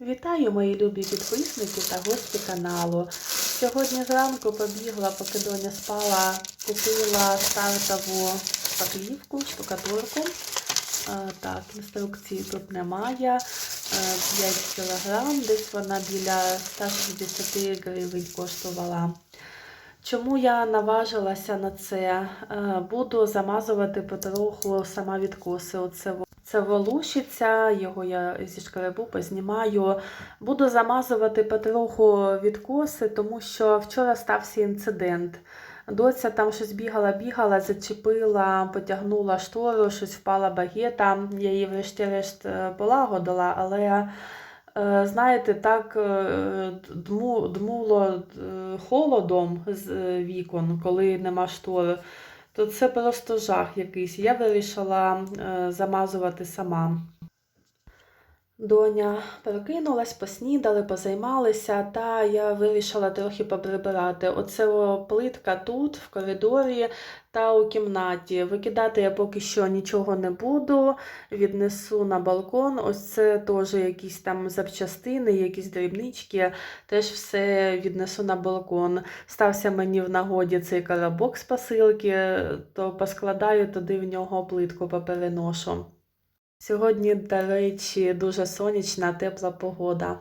Вітаю, мої любі підписники та гості каналу. Сьогодні зранку побігла, поки доня спала, купила стартову шпаклівку, штукатурку. Так, інструкції тут немає. Е, 5 кг, десь вона біля 160 гривень коштувала. Чому я наважилася на це? Буду замазувати потроху сама відкоси. Оце це волушиться, його я зі шкаребу познімаю. Буду замазувати потроху відкоси, тому що вчора стався інцидент. Доця там щось бігала, бігала, зачепила, потягнула штору, щось впала багета. Я її врешті-решт е, полагодила, але е, знаєте, так е, дму, дмуло холодом з вікон, коли нема штори, то це просто жах якийсь. Я вирішила е, замазувати сама. Доня прокинулась, поснідали, позаймалися, та я вирішила трохи поприбирати. Оце плитка тут, в коридорі та у кімнаті. Викидати я поки що нічого не буду, віднесу на балкон. Ось це теж якісь там запчастини, якісь дрібнички. Теж все віднесу на балкон. Стався мені в нагоді цей коробок з посилки, то поскладаю туди в нього плитку попереношу. Сьогодні, до речі, дуже сонячна, тепла погода.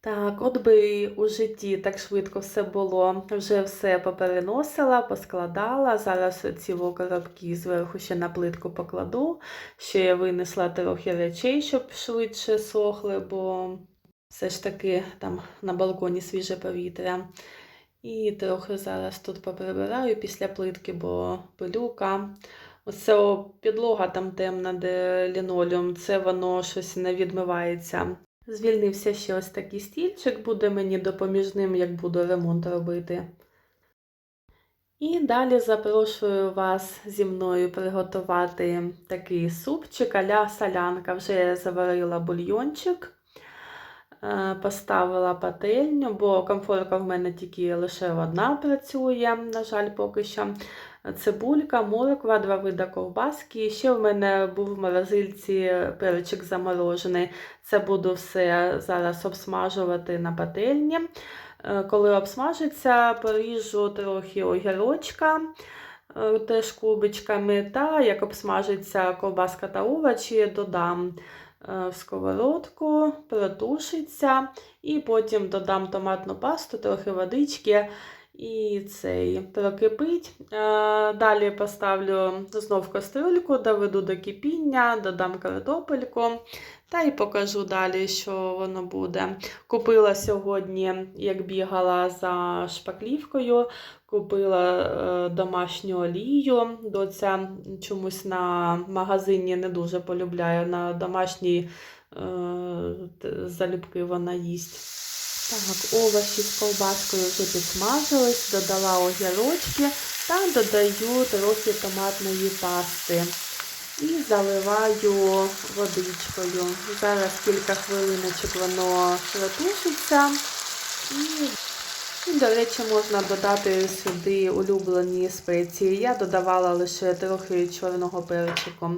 Так, от би у житті так швидко все було. Вже все попереносила, поскладала. Зараз ці коробки зверху ще на плитку покладу. Ще я винесла трохи речей, щоб швидше сохли, бо все ж таки там на балконі свіже повітря. І трохи зараз тут поприбираю після плитки, бо пилюка. Оце підлога там темна, де лінолеум, це воно щось не відмивається. Звільнився ще ось такий стільчик, буде мені допоміжним, як буду ремонт робити. І далі запрошую вас зі мною приготувати такий супчик а-ля солянка. Вже я заварила бульйончик, е, поставила пательню, бо комфорка в мене тільки лише одна працює, на жаль, поки що цибулька, морква, два вида ковбаски. Ще в мене був в морозильці перчик заморожений. Це буду все зараз обсмажувати на пательні. Е, Коли обсмажиться, поріжу трохи огірочка. е, Теж кубичками, та як обсмажиться ковбаска та овочі, додам е, в сковородку, протушиться, і потім додам томатну пасту, трохи водички, і цей прокипить. Е, Далі поставлю знов кастрюльку, доведу до кипіння, додам картопельку. Та й покажу далі, що воно буде. Купила сьогодні, як бігала за шпаклівкою, купила е, домашню олію. Доця чомусь на магазині не дуже полюбляє. На домашній е, залюбки вона їсть. Так, овочі з ковбаскою вже підсмажились, додала огірочки та додаю трохи томатної пасти. І заливаю водичкою. Зараз кілька хвилиночок воно протушиться. І, і, до речі, можна додати сюди улюблені спеції. Я додавала лише трохи чорного перчику.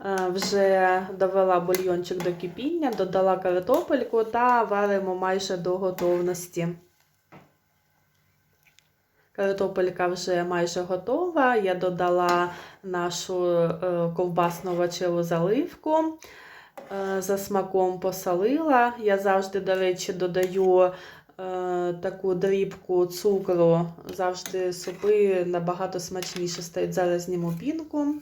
Е, Вже довела бульйончик до кипіння, додала картопельку та варимо майже до готовності. Картопелька вже майже готова. Я додала нашу е, ковбасну овочеву заливку. Е, За смаком посолила. Я завжди, до речі, додаю таку дрібку цукру. Завжди супи набагато смачніше стають. Зараз зніму пінку.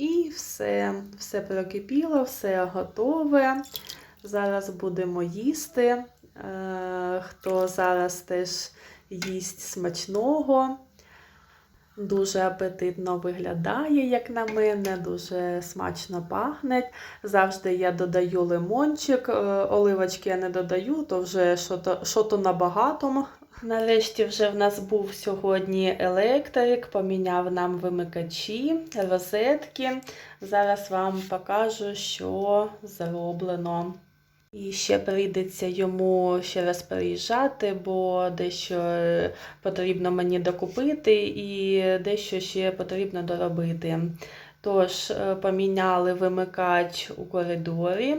І все, все прокипіло, все готове. Зараз будемо їсти. Е, Хто зараз теж їсть смачного. Дуже апетитно виглядає, як на мене, дуже смачно пахне. Завжди я додаю лимончик, е, оливочки я не додаю, то вже що-то, що-то набагато. Нарешті вже в нас був сьогодні електрик, поміняв нам вимикачі, розетки. Зараз вам покажу, що зроблено. І ще прийдеться йому ще раз переїжджати, бо дещо потрібно мені докупити і дещо ще потрібно доробити. Тож, е, поміняли вимикач у коридорі,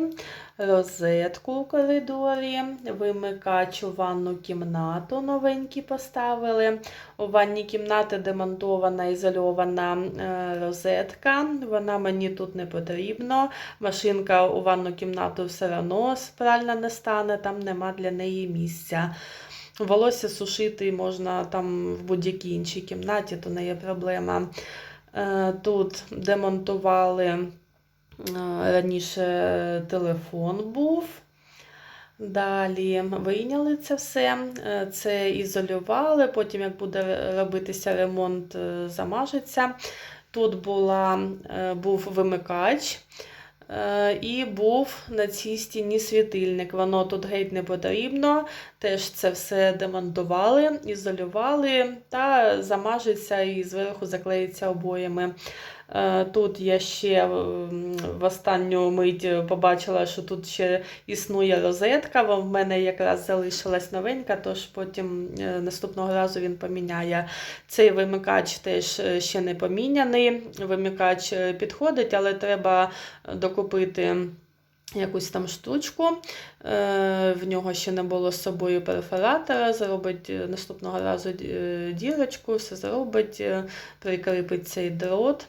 розетку у коридорі, вимикач у ванну кімнату новенький поставили. У ванній кімнаті демонтована ізольована е, розетка. Вона мені тут не потрібна. Машинка у ванну кімнату все одно пральна не стане, там нема для неї місця. Волосся сушити можна там в будь-якій іншій кімнаті, то не є проблема. Е, Тут демонтували е, раніше телефон був. Далі вийняли це все, е, це ізолювали, потім, як буде робитися ремонт, замажеться. Тут була, був вимикач. Е, І був на цій стіні світильник. Воно тут геть не потрібно. Теж це все демонтували, ізолювали та замажеться і зверху заклеїться обоями. Е, Тут я ще в останню мить побачила, що тут ще існує розетка. бо В мене якраз залишилась новенька, тож потім е, наступного разу він поміняє. Цей вимикач теж е, ще не поміняний. Вимикач е, підходить, але треба докупити якусь там штучку. Е, В нього ще не було з собою перфоратора. Зробить е, наступного разу е, дірочку, все зробить, прикріпить цей дрот.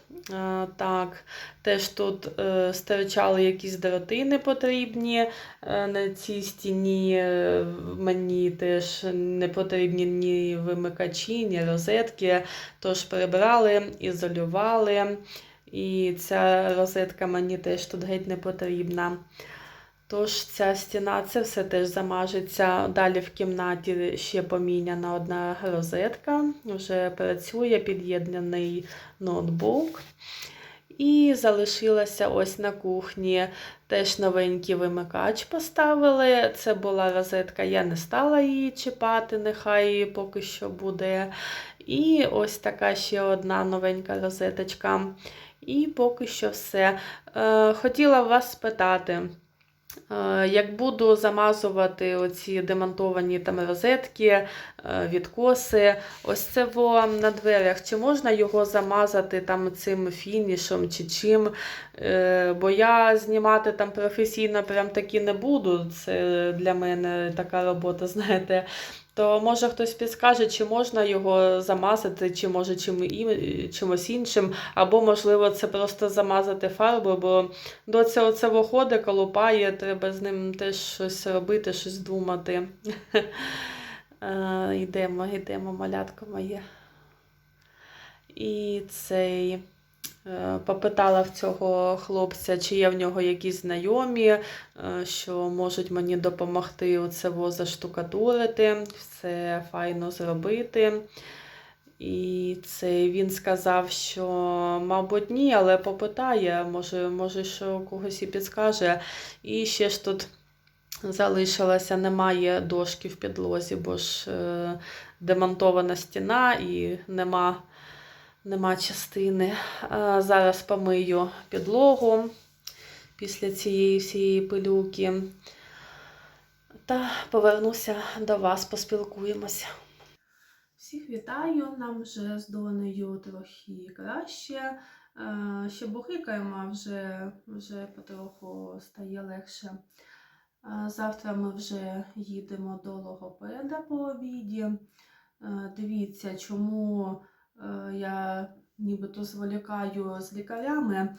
Так, теж тут стирчали якісь дроти непотрібні. На цій стіні мені теж не потрібні ні вимикачі, ні розетки. Тож прибрали, ізолювали. І ця розетка мені теж тут геть не потрібна. Тож ця стіна, це все теж замажеться. Далі в кімнаті ще поміняна одна розетка, вже працює під'єднаний ноутбук. І залишилася ось на кухні теж новенький вимикач поставили. Це була розетка, я не стала її чіпати, нехай поки що буде. І ось така ще одна новенька розеточка. І поки що все. Е, хотіла вас спитати. Е, Як буду замазувати оці демонтовані там розетки, е, відкоси, ось це на дверях, чи можна його замазати там цим фінішем чи чим? Бо я знімати там професійно прям таки не буду. Це для мене така робота, знаєте. То може хтось підскаже, чи можна його замазати, чи може чим, чимось іншим, або, можливо, це просто замазати фарбою, бо до цього це виходить, колупає, треба з ним теж щось робити, щось думати. Е, Йдемо, йдемо, малятко моє. І цей попитала в цього хлопця, чи є в нього якісь знайомі, е, що можуть мені допомогти оце заштукатурити, все файно зробити. І це він сказав, що, мабуть, ні, але попитає, може, може, що когось і підскаже. І ще ж тут залишилося, немає дошки в підлозі, бо ж е, демонтована стіна і нема, нема частини. Зараз помию підлогу після цієї всієї пилюки. Та повернуся до вас, поспілкуємося. Всіх вітаю, нам вже з донею трохи краще. Е, Ще бухикаємо, вже, вже потроху стає легше. Е, Завтра ми вже їдемо до логопеда по обіді. Е, Дивіться, чому е, я нібито зволікаю з лікарями.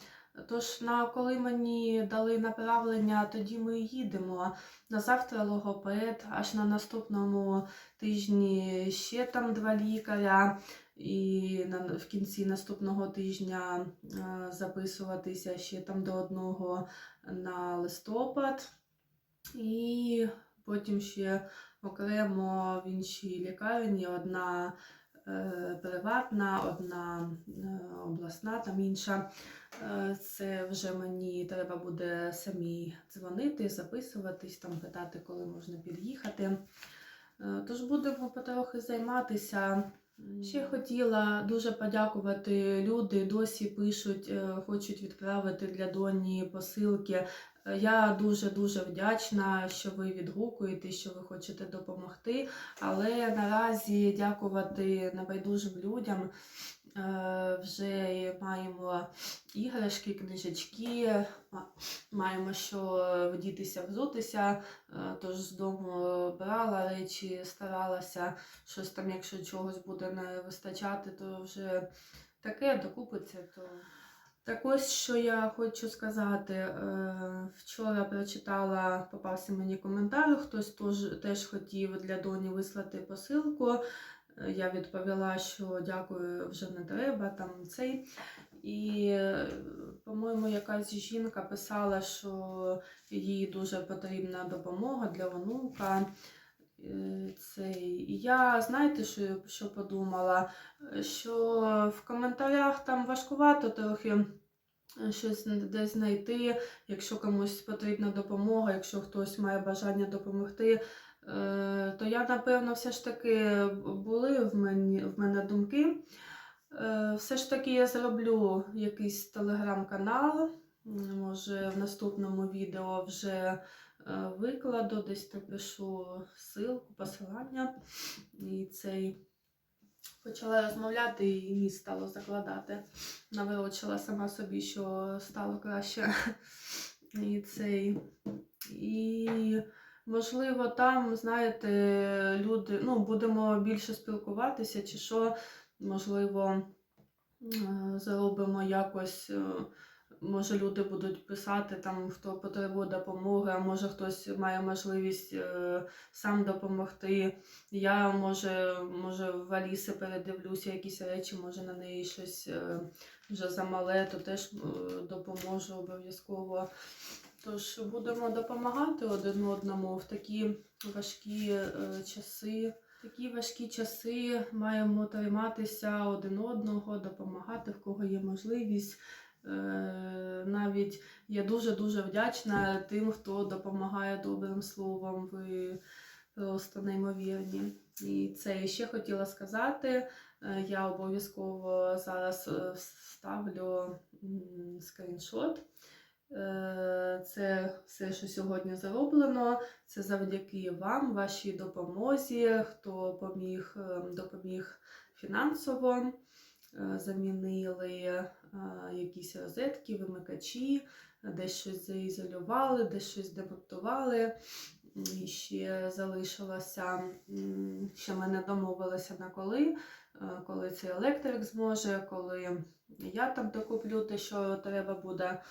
Тож, на коли мені дали направлення, тоді ми їдемо. На завтра логопед, аж на наступному тижні ще там два лікаря. І в кінці наступного тижня е, записуватися ще там до одного на листопад. І потім ще окремо в іншій лікарні одна е, приватна, одна е, обласна, там інша. Е, Це вже мені треба буде самі дзвонити, записуватись, там питати, коли можна під'їхати. Е, Тож будемо потрохи займатися. Ще хотіла дуже подякувати. Люди досі пишуть, е, хочуть відправити для доні посилки. Я дуже дуже вдячна, що ви відгукуєте, що ви хочете допомогти. Але наразі дякувати небайдужим людям Е, Вже маємо іграшки, книжечки, маємо що вдітися, взутися. Е, Тож з дому брала речі, старалася, щось там, якщо чогось буде не вистачати, то вже таке докупиться. То... Так ось, що я хочу сказати. Е, Вчора прочитала, попався мені коментар, хтось теж, хотів для доні вислати посилку. Е, Я відповіла, що дякую, вже не треба, там цей. І, по-моєму, якась жінка писала, що їй дуже потрібна допомога для онука. Е, Цей. Я, знаєте, що, що подумала? Е, Що в коментарях там важкувато трохи е, щось десь знайти, якщо комусь потрібна допомога, якщо хтось має бажання допомогти. То я, напевно, все ж таки були в мене, в мене думки. Все ж таки я зроблю якийсь телеграм-канал. Може, в наступному відео вже викладу, десь напишу ссылку, посилання. І цей почала розмовляти і ніс стало закладати. Навирочила сама собі, що стало краще. І цей. І можливо, там, знаєте, люди, ну, будемо більше спілкуватися, чи що, можливо, е, зробимо якось. Може, люди будуть писати там, хто потребує допомоги, а може хтось має можливість е, сам допомогти. Я може, може в Аліси передивлюся якісь речі, може на неї щось е, вже замале, то теж е, допоможу обов'язково. Тож будемо допомагати один одному в такі важкі е, часи. Такі важкі часи маємо триматися один одного, допомагати, в кого є можливість. Е, Навіть я дуже-дуже вдячна тим, хто допомагає добрим словом. Ви просто неймовірні. І це ще хотіла сказати. Е, Я обов'язково зараз е, вставлю скріншот. Е, Це все, що сьогодні зроблено. Це завдяки вам, вашій допомозі, хто поміг, е, допоміг фінансово. Е, Замінили е, якісь розетки, вимикачі, десь щось заізолювали, десь щось демонтували. І ще залишилося, ще ми не домовилися на коли, е, коли цей електрик зможе, коли я там докуплю те, що треба буде.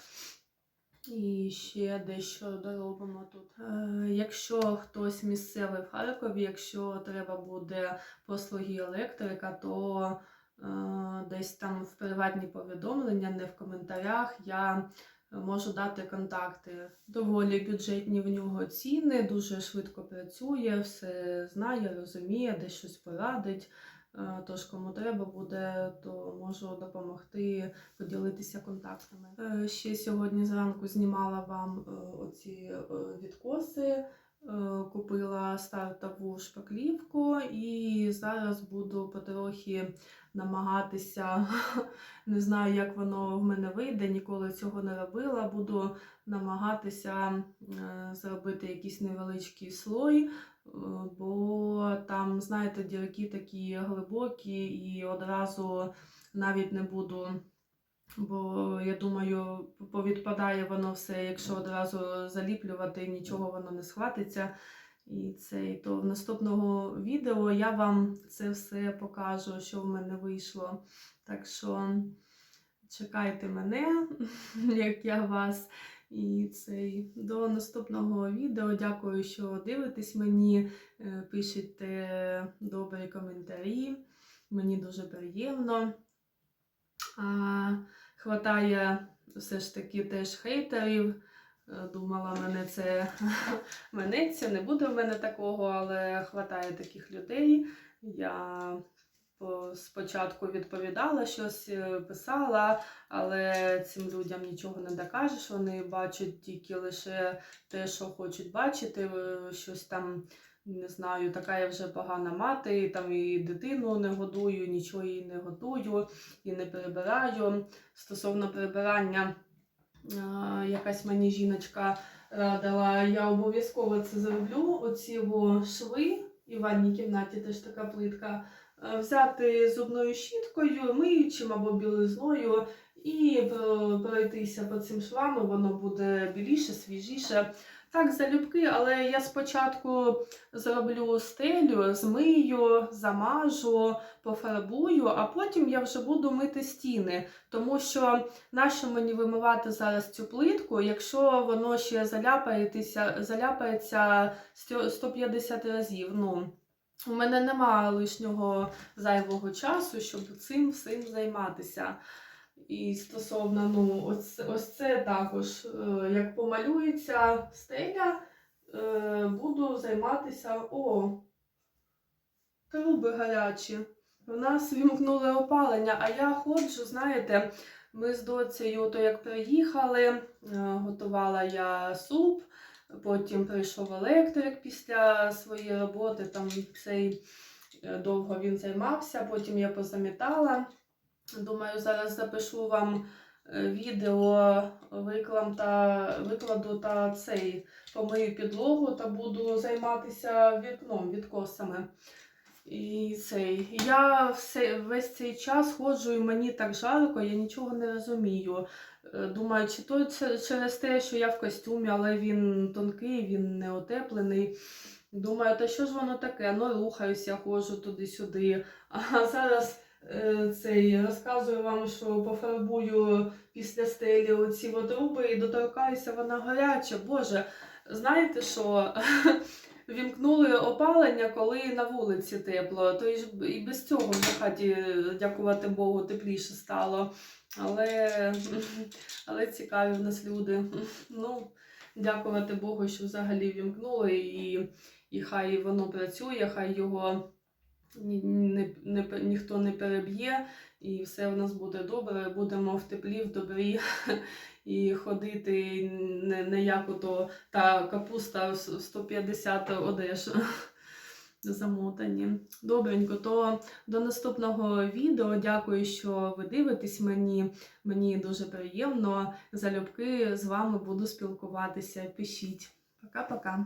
І ще дещо доробимо тут. Е, Якщо хтось місцевий в Харкові, якщо треба буде послуги електрика, то е, десь там в приватні повідомлення, не в коментарях, я можу дати контакти. Доволі бюджетні в нього ціни, дуже швидко працює, все знає, розуміє, десь щось порадить. Е, Тож, кому треба буде, то можу допомогти поділитися контактами. Е, Ще сьогодні зранку знімала вам е, оці е, відкоси, е, купила стартову шпаклівку і зараз буду потрохи намагатися. Не знаю, як воно в мене вийде, ніколи цього не робила. Буду намагатися е, зробити якийсь невеличкий слой. Е, Бо там, знаєте, дірки такі глибокі, і одразу навіть не буду, бо я думаю, повідпадає воно все, якщо одразу заліплювати, нічого воно не схватиться. І це, то в наступного відео я вам це все покажу, що в мене вийшло. Так що чекайте мене, як я вас. І цей до наступного відео. Дякую, що дивитесь мені, е, пишете добрі коментарі. Мені дуже приємно. А, хватає все ж таки теж хейтерів. Е, Думала, мене це минеться, не буде в мене такого, але хватає таких людей. Я спочатку відповідала щось, е, писала, але цим людям нічого не докажеш. Вони бачать тільки лише те, що хочуть бачити, е, щось там. Не знаю, така я вже погана мати, там і дитину не годую, нічого їй не готую і не прибираю. Стосовно прибирання, якась мені жіночка радила, я обов'язково це зроблю. Оці шви, і в ванній кімнаті теж така плитка. е, взяти зубною щіткою, миючим або білизною і е, пройтися по цим швам, воно буде біліше, свіжіше. Так, залюбки, але я спочатку зроблю стелю, змию, замажу, пофарбую, а потім я вже буду мити стіни. Тому що нащо мені вимивати зараз цю плитку, якщо воно ще заляпається, заляпається 150 разів. Ну, у мене нема лишнього зайвого часу, щоб цим всім займатися. І стосовно, ну, ось, ось це також, е, як помалюється стеля, е, буду займатися. О, труби гарячі. У нас вімкнули опалення, а я ходжу, знаєте, ми з доцею, то як приїхали, е, готувала я суп, потім прийшов електрик після своєї роботи, там цей довго він займався, потім я позамітала. Думаю, зараз запишу вам е, відео, виклам та, викладу та цей помию підлогу та буду займатися вікном, відкосами. І цей. Я все, весь цей час ходжу і мені так жарко, я нічого не розумію. Е, Думаю, чи то через те, що я в костюмі, але він тонкий, він не отеплений. Думаю, та що ж воно таке? Ну, рухаюся, ходжу туди-сюди. А зараз цей розказую вам, що пофарбую після стелі оці водруби і доторкаюся, вона гаряча. Боже, знаєте що? Вімкнули опалення, коли на вулиці тепло. То і без цього в хаті, дякувати Богу, тепліше стало. Але, але цікаві в нас люди. Ну, дякувати Богу, що взагалі вімкнули, і, і хай воно працює, хай його ні, не, не, ніхто не переб'є, і все в нас буде добре. Будемо в теплі, в добрі і ходити не, не як ото та капуста 150 одеж замотані. Добренько, то до наступного відео. Дякую, що ви дивитесь мені. Мені дуже приємно. Залюбки з вами буду спілкуватися. Пишіть. Пока-пока.